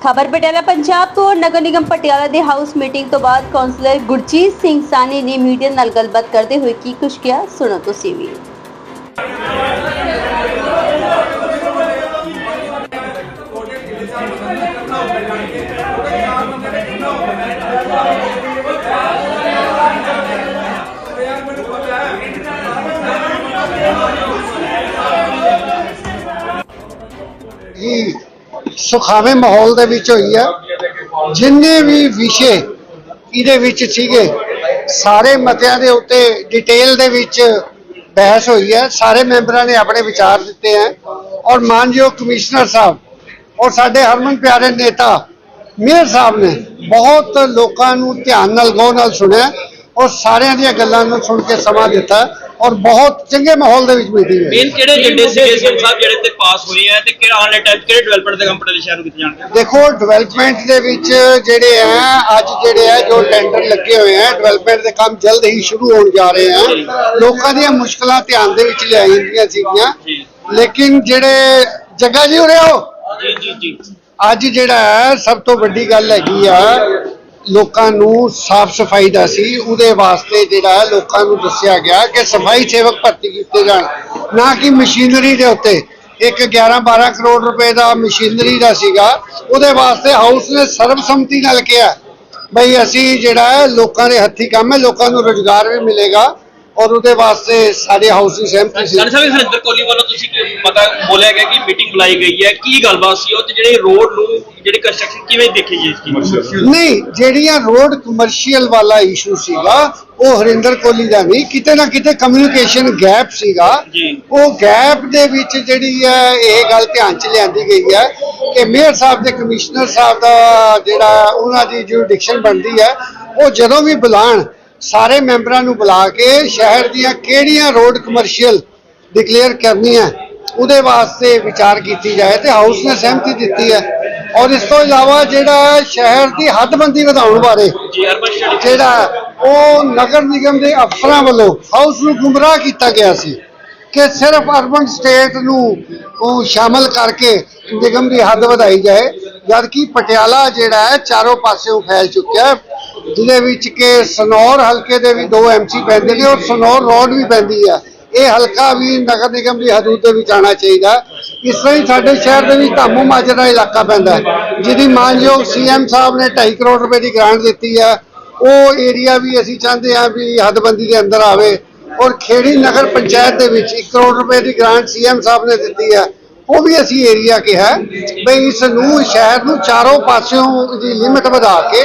ਖਬਰ ਪਟਿਆਲਾ ਪੰਜਾਬ ਤੋਂ ਨਗਰ ਨਿਗਮ ਪਟਿਆਲਾ ਦੇ ਹਾਊਸ ਮੀਟਿੰਗ ਤੋਂ ਬਾਅਦ ਕਾਉਂਸਲਰ ਗੁਰਜੀਤ ਸਿੰਘ ਸਾਨੀ ਨੇ ਮੀਡੀਆ ਨਾਲ ਗੱਲਬਾਤ ਕਰਦੇ ਹੋਏ ਕੀ ਕੁਝ ਕਿਹਾ ਸੁਣੋ ਤੁਸੀਂ ਵੀ ਇਹ ਸੁਖਾਵੇਂ ਮਾਹੌਲ ਦੇ ਵਿੱਚ ਹੋਈ ਹੈ ਜਿੰਨੇ ਵੀ ਵਿਸ਼ੇ ਇਹਦੇ ਵਿੱਚ ਸੀਗੇ, ਸਾਰੇ ਮਤਿਆਂ ਦੇ ਉੱਤੇ ਡਿਟੇਲ ਦੇ ਵਿੱਚ ਬਹਿਸ ਹੋਈ ਹੈ ਸਾਰੇ ਮੈਂਬਰਾਂ ਨੇ ਆਪਣੇ ਵਿਚਾਰ ਦਿੱਤੇ ਹੈ ਔਰ ਮਾਨਯੋਗ ਕਮਿਸ਼ਨਰ ਸਾਹਿਬ ਔਰ ਸਾਡੇ ਹਰਮਨ ਪਿਆਰੇ ਨੇਤਾ ਮੇਅਰ ਸਾਹਿਬ ਨੇ ਬਹੁਤ ਲੋਕਾਂ ਨੂੰ ਧਿਆਨ ਨਾਲ, ਗੌਰ ਨਾਲ ਸੁਣਿਆ ਔਰ ਸਾਰਿਆਂ ਦੀਆਂ ਗੱਲਾਂ ਨੂੰ ਸੁਣ ਕੇ ਸਮਾਂ ਦਿੱਤਾ। ਔਰ ਬਹੁਤ ਚੰਗੇ ਮਾਹੌਲ ਦੇ ਵਿੱਚ ਮੀਟਿੰਗ ਹੋਈ ਮੇਨ ਕਿਹੜੇ ਏਜੰਡੇ ਸੀਗੇ ਸੀਐਮ ਸਾਹਿਬ ਜਿਹੜੇ ਤੇ ਪਾਸ ਹੋਏ ਆ ਤੇ ਕਿਹੜਾ ਵਾਲੇ ਟਾਈਮ ਕਿਹੜੇ ਡਿਵੈਲਪਮੈਂਟ ਦੇ ਕੰਮ ਪਟਿਆਲੇ ਸ਼ਹਿਰ ਨੂੰ ਕੀਤੇ ਜਾਣਗੇ ਦੇਖੋ ਡਿਵੈਲਪਮੈਂਟ ਦੇ ਵਿੱਚ ਜਿਹੜੇ ਆ ਅੱਜ ਜਿਹੜੇ ਆ ਜੋ ਟੈਂਡਰ ਲੱਗੇ ਹੋਏ ਆ ਡਿਵੈਲਪਮੈਂਟ ਦੇ ਕੰਮ ਜਲਦ ਹੀ ਸ਼ੁਰੂ ਹੋਣ ਜਾ ਰਹੇ ਆ। ਲੋਕਾਂ ਦੀਆਂ ਮੁਸ਼ਕਲਾਂ ਧਿਆਨ ਦੇ ਵਿੱਚ ਲਿਆਈ ਜਾਂਦੀਆਂ ਸੀਗੀਆਂ। ਲੇਕਿਨ ਜਿਹੜੇ ਜੱਗਾ ਜੀ ਉਰੇ ਹੋ ਜੀ ਜੀ ਜੀ। ਅੱਜ ਜਿਹੜਾ ਹੈ ਸਭ ਤੋਂ ਵੱਡੀ ਗੱਲ ਹੈਗੀ ਆ ਲੋਕਾਂ ਨੂੰ ਸਾਫ਼ ਸਫ਼ਾਈ ਦਾ ਸੀ। ਉਹਦੇ ਵਾਸਤੇ ਜਿਹੜਾ ਲੋਕਾਂ ਨੂੰ ਦੱਸਿਆ ਗਿਆ ਕਿ ਸਫ਼ਾਈ ਸੇਵਕ ਭਰਤੀ ਕੀਤੇ ਜਾਣ। ਨਾ ਕਿ ਮਸ਼ੀਨਰੀ ਦੇ ਉੱਤੇ। ਇੱਕ 11 12 ਕਰੋੜ ਰੁਪਏ ਦਾ ਮਸ਼ੀਨਰੀ ਦਾ ਸੀਗਾ। ਉਹਦੇ ਵਾਸਤੇ ਹਾਊਸ ਨੇ ਸਰਬਸੰਮਤੀ ਨਾਲ ਕਿਹਾ, ਬਈ ਅਸੀਂ ਜਿਹੜਾ ਲੋਕਾਂ ਦੇ ਹੱਥੀ ਕੰਮ ਹੈ, ਲੋਕਾਂ ਨੂੰ ਰੋਜ਼ਗਾਰ ਵੀ ਮਿਲੇਗਾ। ਔਰ ਉਹਦੇ ਵਾਸਤੇ ਸਾਡੇ ਹਾਊਸ ਦੀ ਸਹਿਮਤੀ ਸੀ। ਸਰ ਸਾਹਿਬ ਹਰਿੰਦਰ ਕੋਹਲੀ ਵੱਲੋਂ ਤੁਸੀਂ ਕੀ ਪਤਾ ਬੋਲਿਆ ਗਿਆ ਕਿ ਮੀਟਿੰਗ ਬੁਲਾਈ ਗਈ ਹੈ? ਕੀ ਗੱਲਬਾਤ ਸੀ ਉਹ? ਤੇ ਜਿਹੜੇ ਰੋਡ ਨੂੰ ਜਿਹੜੀ ਕੰਸਟਰਕਸ਼ਨ ਕਿਵੇਂ ਦੇਖੀ ਜੀ ਇਸकी ਨਹੀਂ ਜਿਹੜੀਆਂ ਰੋਡ ਕਮਰਸ਼ੀਅਲ ਵਾਲਾ ਇਸ਼ੂ ਸੀਗਾ ਉਹ ਹਰਿੰਦਰ ਕੋਹਲੀ ਦਾ ਨਹੀਂ ਕਿਤੇ ਨਾ ਕਿਤੇ ਕਮਿਊਨੀਕੇਸ਼ਨ ਗੈਪ ਸੀਗਾ। ਜੀ। ਉਹ ਗੈਪ ਦੇ ਵਿੱਚ ਜਿਹੜੀ ਹੈ ਇਹ ਗੱਲ ਧਿਆਨ ਚ ਲਿਆਂਦੀ ਗਈ ਹੈ ਕਿ ਮੇਅਰ ਸਾਹਿਬ ਦੇ ਕਮਿਸ਼ਨਰ ਸਾਹਿਬ ਦਾ ਜਿਹੜਾ ਉਹਨਾਂ ਦੀ ਜੁਰਿਡਿਕਸ਼ਨ ਬਣਦੀ ਹੈ ਉਹ ਜਦੋਂ ਵੀ ਬੁਲਾਣ ਸਾਰੇ ਮੈਂਬਰਾਂ ਨੂੰ ਬੁਲਾ ਕੇ ਸ਼ਹਿਰ ਦੀਆਂ ਕਿਹੜੀਆਂ ਰੋਡ ਕਮਰਸ਼ੀਅਲ ਡਿਕਲੇਅਰ ਕਰਨੀਆਂ, ਉਹਦੇ ਵਾਸਤੇ ਵਿਚਾਰ ਕੀਤੀ ਜਾਏ ਤੇ ਹਾਊਸ ਨੇ ਸਹਿਮਤੀ ਦਿੱਤੀ ਹੈ। ਔਰ ਇਸ ਤੋਂ ਇਲਾਵਾ ਜਿਹੜਾ ਸ਼ਹਿਰ ਦੀ ਹੱਦਬੰਦੀ ਵਧਾਉਣ ਬਾਰੇ, ਜਿਹੜਾ ਉਹ ਨਗਰ ਨਿਗਮ ਦੇ ਅਫਸਰਾਂ ਵੱਲੋਂ ਹਾਊਸ ਨੂੰ ਗੁੰਮਰਾਹ ਕੀਤਾ ਗਿਆ ਸੀ ਕਿ ਸਿਰਫ ਅਰਬਨ ਸਟੇਟ ਨੂੰ ਉਹ ਸ਼ਾਮਲ ਕਰਕੇ ਨਿਗਮ ਦੀ ਹੱਦ ਵਧਾਈ ਜਾਏ, ਜਦਕਿ ਪਟਿਆਲਾ ਜਿਹੜਾ ਹੈ, ਚਾਰੋਂ ਪਾਸਿਓਂ ਫੈਲ ਚੁੱਕਿਆ ਹੈ। ਜਿਹਦੇ ਵਿੱਚ ਕਿ ਸਨੌਰ ਹਲਕੇ ਦੇ ਵੀ ਦੋ ਐਮਸੀ ਪੈਂਦੇ ਨੇ ਔਰ ਸਨੌਰ ਰੋਡ ਵੀ ਪੈਂਦੀ ਹੈ ਇਹ ਹਲਕਾ ਵੀ ਨਗਰ ਨਿਗਮ ਦੀ ਹਦੂਦ ਦੇ ਵਿੱਚ ਆਉਣਾ ਚਾਹੀਦਾ। ਇਸ ਤਰ੍ਹਾਂ ਹੀ ਸਾਡੇ ਸ਼ਹਿਰ ਦੇ ਵਿੱਚ ਧਾਮੂ ਮਾਜਰਾ ਇਲਾਕਾ ਪੈਂਦਾ ਜਿਹਦੀ ਮਾਨਯੋਗ ਸੀਐਮ ਸਾਹਿਬ ਨੇ 2.5 ਕਰੋੜ ਰੁਪਏ ਦੀ ਗ੍ਰਾਂਟ ਦਿੱਤੀ ਹੈ ਉਹ ਏਰੀਆ ਵੀ ਅਸੀਂ ਚਾਹੁੰਦੇ ਹਾਂ ਵੀ ਹੱਦਬੰਦੀ ਦੇ ਅੰਦਰ ਆਵੇ ਔਰ ਖੇੜੀ ਨਗਰ ਪੰਚਾਇਤ ਦੇ ਵਿੱਚ 1 ਕਰੋੜ ਰੁਪਏ ਦੀ ਗ੍ਰਾਂਟ ਸੀਐਮ ਸਾਹਿਬ ਨੇ ਦਿੱਤੀ ਹੈ ਉਹ ਵੀ ਅਸੀਂ ਏਰੀਆ ਕਿਹਾ ਬਈ ਇਸ ਨੂੰ ਸ਼ਹਿਰ ਨੂੰ ਚਾਰੋਂ ਪਾਸਿਓਂ ਦੀ ਲਿਮਟ ਵਧਾ ਕੇ